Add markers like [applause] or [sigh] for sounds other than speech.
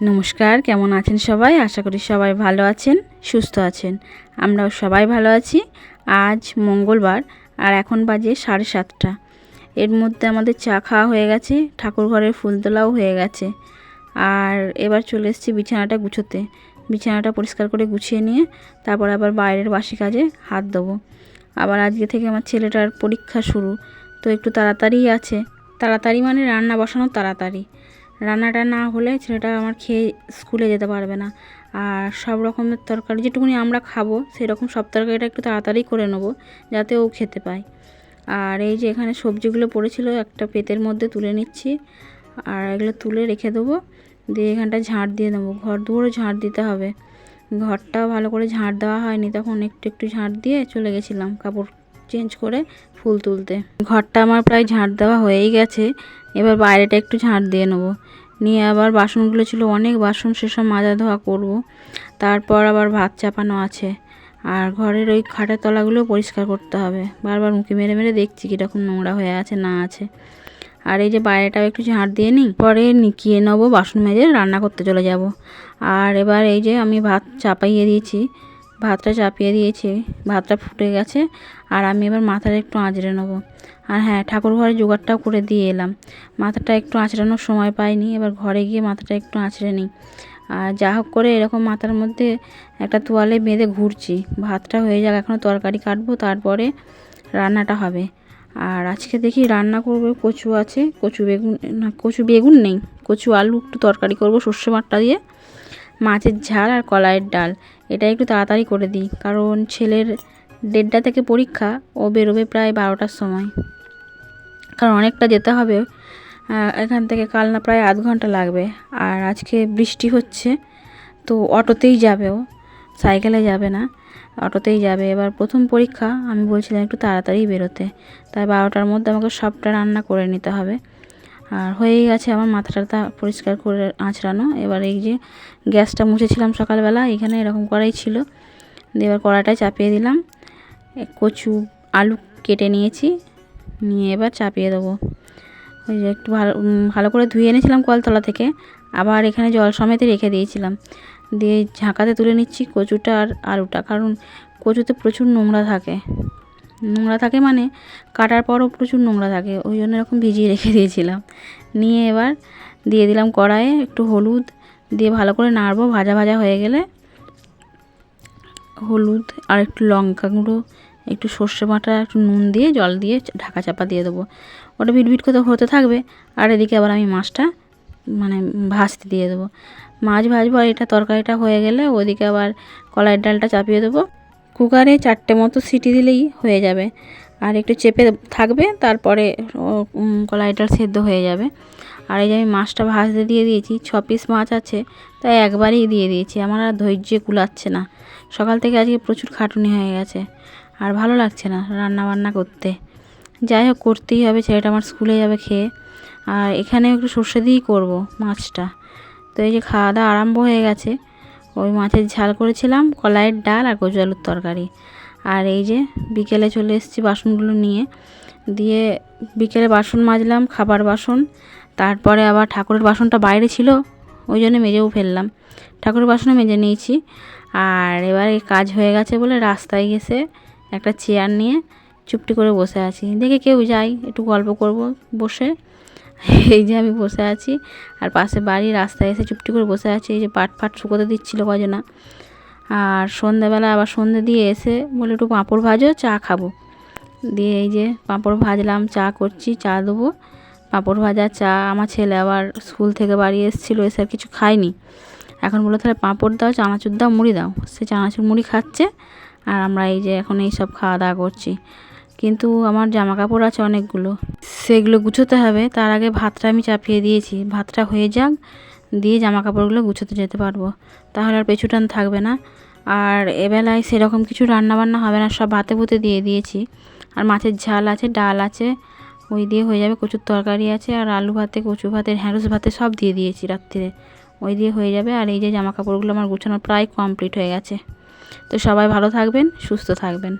নমস্কার, কেমন আছেন সবাই? আশা করি সবাই ভালো আছেন, সুস্থ আছেন। আমরাও সবাই ভালো আছি। আজ মঙ্গলবার আর এখন বাজে সাড়ে সাতটা। এর মধ্যে আমাদের চা খাওয়া হয়ে গেছে, ঠাকুর ঘরের ফুল তোলাও হয়ে গেছে। আর এবার চলে এসেছি বিছানাটা গুছোতে। বিছানাটা পরিষ্কার করে গুছিয়ে নিয়ে তারপর আবার বাইরের বাসি কাজে হাত দেবো আবার আজকে থেকে আমার ছেলেটার পরীক্ষা শুরু, তো একটু তাড়াতাড়ি আছে। তাড়াতাড়ি মানে রান্না বসানো তাড়াতাড়ি। রান্নাটা না হলে ছেলেটা আমার খেয়ে স্কুলে যেতে পারবে না। আর সব রকমের তরকারি, যেটুকুনি আমরা খাব, সেরকম সব তরকারিটা একটু তাড়াতাড়ি করে নেব, যাতে ও খেতে পায়। আর এই যে এখানে সবজিগুলো পড়েছিল, একটা পেতের মধ্যে তুলে নিচ্ছি। আর এগুলো তুলে রেখে দেবো। দিয়ে এখানটা ঝাঁট দিয়ে দেবো ঘর দুয়ারও ঝাঁট দিতে হবে। ঘরটা ভালো করে ঝাঁট দেওয়া হয়নি, তখন একটু একটু ঝাঁট দিয়ে চলে গেছিলাম কাপড় চেঞ্জ করে ফুল তুলতে। ঘরটা আমার প্রায় ঝাঁট দেওয়া হয়েই গেছে। এবার বাইরেটা একটু ঝাঁট দিয়ে নেব। নিয়ে আবার বাসনগুলো ছিল অনেক বাসন, সেসব মাজা ধোয়া করব। তারপর আবার ভাত চাপানো আছে। আর ঘরের ওই খাটের তলাগুলো পরিষ্কার করতে হবে। বারবার মুখে মেরে মেরে দেখছি কীরকম নোংরা হয়ে আছে, না আছে। আর এই যে বাইরেটাও একটু ঝাঁট দিয়ে নিই। পরে নিকিয়ে নেব বাসন মেজে, রান্না করতে চলে যাব। আর এবার এই যে আমি ভাত চাপাইয়ে দিয়েছি। ভাতটা চাপিয়ে দিয়েছি, ভাতটা ফুটে গেছে, আর আমি এবার মাথাটা একটু আঁচড়ে নেব। আর হ্যাঁ ঠাকুর ঘরে জোগাড়টাও করে দিয়ে এলাম। মাথাটা একটু আঁচড়ানোর সময় পাইনি, এবার ঘরে গিয়ে মাথাটা একটু আঁচড়ে নিই। আর যা হোক করে এরকম মাথার মধ্যে একটা তোয়ালে বেঁধে ঘুরছি। ভাতটা হয়ে যাক, এখনও তরকারি কাটবো, তারপরে রান্নাটা হবে। আর আজকে দেখি রান্না করব, কচু আছে, কচু বেগুন, না, কচু বেগুন নেই, কচু আলু একটু তরকারি করব সর্ষে বাটটা দিয়ে। মাছের ঝাল আর কলাইয়ের ডাল। এটা একটু তাড়াতাড়ি করে দিই, কারণ ছেলের দেড়টা থেকে পরীক্ষা, ও বেরোবে প্রায় বারোটার সময়। কারণ অনেকটা যেতে হবে এখান থেকে কাল না প্রায় আধ ঘণ্টা লাগবে। আর আজকে বৃষ্টি হচ্ছে, তো অটোতেই যাবে ও, সাইকেলে যাবে না, অটোতেই যাবে। এবার প্রথম পরীক্ষা, আমি বলছিলাম একটু তাড়াতাড়ি বেরোতে। তাই বারোটার মধ্যে আমাকে সবটা রান্না করে নিতে হবে। আর হয়েই গেছে আমার মাথাটা পরিষ্কার করে আঁচড়ানো। এবার এই যে গ্যাসটা মুছেছিলাম সকালবেলা, এখানে এরকম করাই ছিল। এবার কড়াটায় চাপিয়ে দিলাম। কচু আলু কেটে নিয়েছি, নিয়ে এবার চাপিয়ে দেবো। ওই যে একটু ভালো ভালো করে ধুয়ে এনেছিলাম কলতলা থেকে, আবার এখানে জল সমেতে রেখে দিয়েছিলাম। দিয়ে ঝাঁকাতে তুলে নিচ্ছি কচুটা আর আলুটা, কারণ কচুতে প্রচুর নোংরা থাকে। নোংরা থাকে মানে কাটার পরও প্রচুর নোংরা থাকে, ওই জন্য এরকম ভিজিয়ে রেখে দিয়েছিলাম। নিয়ে এবার দিয়ে দিলাম কড়াইয়ে একটু হলুদ, দিয়ে ভালো করে নাড়বো, ভাজা ভাজা হয়ে গেলে হলুদ আর একটু লঙ্কা গুঁড়ো, একটু সর্ষে বাটা, একটু নুন দিয়ে জল দিয়ে ঢাকা চাপা দিয়ে দেবো। ওটা ভিট করে হতে থাকবে, আর এদিকে আবার আমি মাছটা মানে ভাজতে দিয়ে দেবো। মাছ ভাজবো আর এটা তরকারিটা হয়ে গেলে ওদিকে আবার কলাইয়ের ডালটা চাপিয়ে দেবো। কুকারে চারটে মতো সিটি দিলেই হয়ে যাবে। আর একটু চেপে থাকবে, তারপরে কলাই ডাল সেদ্ধ হয়ে যাবে। আর এই যে আমি মাছটা ভাজতে দিয়ে দিয়েছি, ছ পিস মাছ আছে, তাই একবারেই দিয়ে দিয়েছি। আমার আর ধৈর্য কুলাচ্ছে না। সকাল থেকে আজকে প্রচুর খাটুনি হয়ে গেছে, আর ভালো লাগছে না রান্না বান্না করতে। যাই হোক, করতেই হবে, ছেলেটা আমার স্কুলে যাবে খেয়ে। আর এখানে একটু সর্ষে দিয়েই করব মাছটা। তো এই যে খাওয়া দাওয়া আরম্ভ হয়ে গেছে ওই মাছের ঝাল করেছিলাম, কলাইয়ের ডাল আর কচু আলুর তরকারি। আর এই যে বিকেলে চলে এসেছি বাসনগুলো নিয়ে, দিয়ে বিকেলে বাসন মাজলাম, খাবার বাসন, তারপরে আবার ঠাকুরের বাসনটা বাইরে ছিল, ওই জন্য মেজেও ফেললাম। ঠাকুরের বাসনও মেজে নিয়েছি। আর এবারে কাজ হয়ে গেছে বলে রাস্তায় গেছে একটা চেয়ার নিয়ে চুপটি করে বসে আছি। দেখে কেউ যাই একটু গল্প করব বসে। [laughs] এই যে আমি বসে আছি, আর পাশে বাড়ি, রাস্তায় এসে চুপটি করে বসে আছি, এই যে পাট ফাট শুকোতে দিচ্ছিল কজনা। আর সন্ধ্যাবেলা আবার সন্ধ্যে দিয়ে এসে বলে একটু পাঁপড় ভাজো, চা খাব। দিয়ে এই যে পাঁপড় ভাজলাম, চা করছি, চা দেবো। পাঁপড় ভাজা চা আমার ছেলে আবার স্কুল থেকে বাড়ি এসেছিল, এসে আর কিছু খায়নি। এখন বলে তাহলে পাঁপড় দাও, চানাচুর দাও, মুড়ি দাও। সে চানাচুর মুড়ি খাচ্ছে, আর আমরা এই যে এখন এই সব খাওয়া দাওয়া করছি। কিন্তু আমার জামা কাপড় আছে অনেকগুলো। সেগুলো গুছোতে হবে। তার আগে ভাতটা আমি চাপিয়ে দিয়েছি। ভাতটা হয়ে যাক, দিয়ে জামা কাপড়গুলো গুছোতে যেতে পারব। তাহলে আর পেছুটান থাকবে না। আর এবেলায় সেরকম কিছু রান্না বান্না হবে না, সব ভাতে ভুতে দিয়ে দিয়েছি। আর মাছের ঝাল আছে, ডাল আছে, ওই দিয়ে হয়ে যাবে কচুর তরকারি আছে, আর আলু ভাতে, কচু ভাতে, ঢ্যাঁড়স ভাতে সব দিয়ে দিয়েছি রাত্রিরে ওই দিয়ে হয়ে যাবে। আর এই যে জামা কাপড়গুলো আমার গুছানো প্রায় কমপ্লিট হয়ে গেছে। তো সবাই ভালো থাকবেন, সুস্থ থাকবেন।